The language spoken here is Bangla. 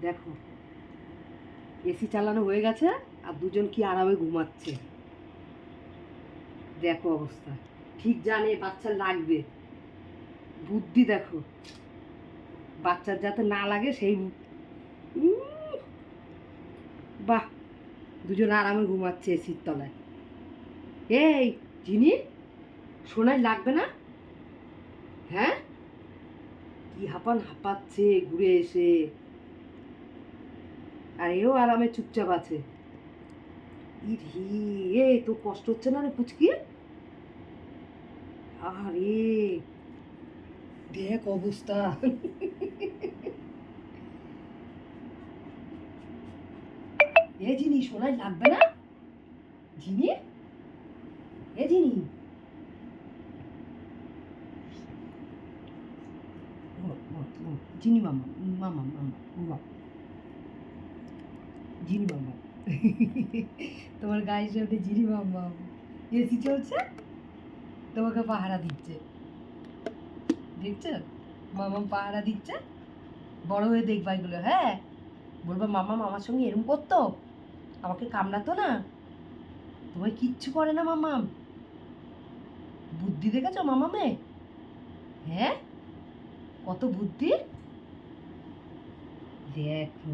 দেখো এসি চালানো হয়ে গেছে, আর দুজন কি আরামে ঘুমাচ্ছে। দেখো অবস্থা। ঠিক জানে বাচ্চা লাগবে। বুদ্ধি দেখো। বাচ্চার যাতে না লাগে, সেই বাহ! দুজন আরামে ঘুমাচ্ছে এসির তলায়। এই, জিনি, সোনাই লাগবে না? হ্যাঁ? কি হাঁপান হাঁপাচ্ছে, ঘুরে এসে। আর এও আরামে চুপচাপ আছে। ইরি, এ তো কষ্ট হচ্ছে না রে পুচকি? আরে দেখ অবস্থা। এ জিনি, সোনাই লাগবে না? জিনি? এ জিনি? জিনি মামা মামা মামা মামা। জিনি মামা তোমার গায়ের সাথে জিনি মামা এসি চলছে? তোমাকে পাহারা দিচ্ছে। দেখছ? মামা পাহারা দিচ্ছে। বড় হয়ে দেখবা এগুলো হ্যাঁ? বলবা, মামা, মামার সঙ্গে এরম করতো? আমাকে কামড়াতো না? তোমায় কিচ্ছু করে না মামাম বুদ্ধি দেখেছ মামামে হ্যাঁ? কত বুদ্ধি? দেখো।